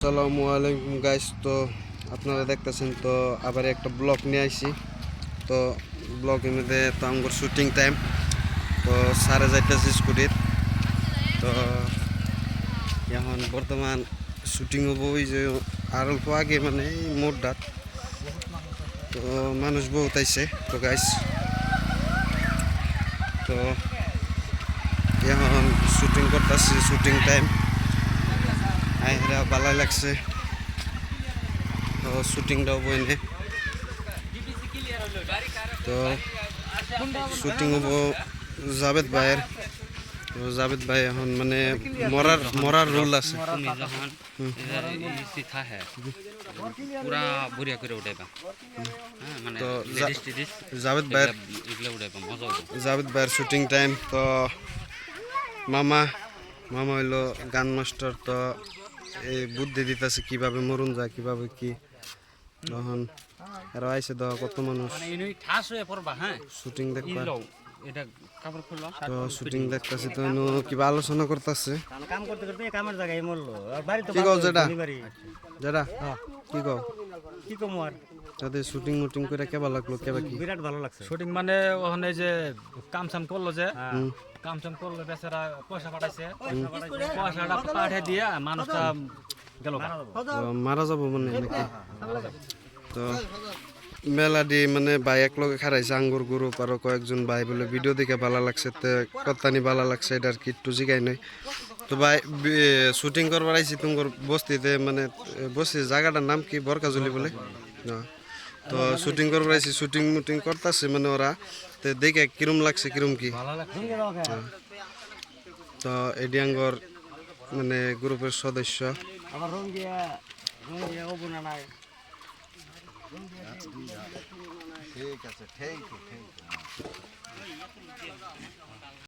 আসসালামু আলাইকুম গাইস তো আপনারা দেখতেছেন তো আবার একটা ব্লগ নিয়ে আইছি। তো ব্লগের মধ্যে তো আমার শুটিং টাইম তো সাড়ে যাইতেছে স্কুটির তো এখন বর্তমান শুটিং হব ওই যে আর অল্প আগে মানে এই মোড়টার তো মানুষ বহুত আইছে তো গাইস তো এখন শুটিং করতেছি শুটিং টাইম আইরা ভালো লাগছে। তো শুটিংটাও বইনে। তো শুটিং হব জাভেদ ভাইয়ের। তো জাভেদ ভাই এখন মানে মরার মরার রোল আছে। তুমি যখন সিথা হ্যাঁ পুরা বড়িয়া করে উঠাইবা। মানে তো লেডিস টেডিস জাভেদ ভাইয়ের এগুলো উঠাইবা মজা হবে ভাইয়ের শুটিং টাইম তো মামা মামা হইল গান মাস্টার তো এই বুদ্ধি দিতেছে কীভাবে মরুন যায় কীভাবে কি। তখন আর আইসে দেওয়া কত মানুষ। মানে হয়ে পড়বা হ্যাঁ? শুটিং দেখবা। ইলো এটা কাপড় খুললো তো শুটিং দেখতেছি তো কিবা আলোচনা করতেছে। কাম করতে করতে কামের জায়গায় মরলো। বাড়ি তো কি কও যেটা? কি কও? কি কম আর? তাদের শুটিং মুটিং করে কেবা লাগল কেবা কি? বিরাট ভালো লাগছে। শুটিং মানে ওখানে যে কাম সাম করল যে কাম করল বেচারা পয়সা পাঠাইছে। পয়সাটা পাঠিয়ে দিয়ে মানুষটা গেল মারা যাব। মানে নাকি? তো মেলা দি মানে ভাই এক লগে খারাইছে আঙ্গুর গ্রুপ আরও কয়েকজন ভাই বলে ভিডিও দেখে ভালো লাগছে তো কত্তানি ভালো লাগছে এটা আর কি একটু জিগাই নাই। তো ভাই শুটিং করবার আইছি তোমার বস্তিতে মানে বস্তি জায়গাটার নাম কি? বরকাজলি বলে? তো শুটিং করবার আইছি শুটিং মুটিং করতেছে মানে ওরা। তো দেখে কিরম লাগছে কিরম কি? তো এডিয়াঙ্গর মানে গ্রুপের সদস্য। ঠিক আছে ঠিক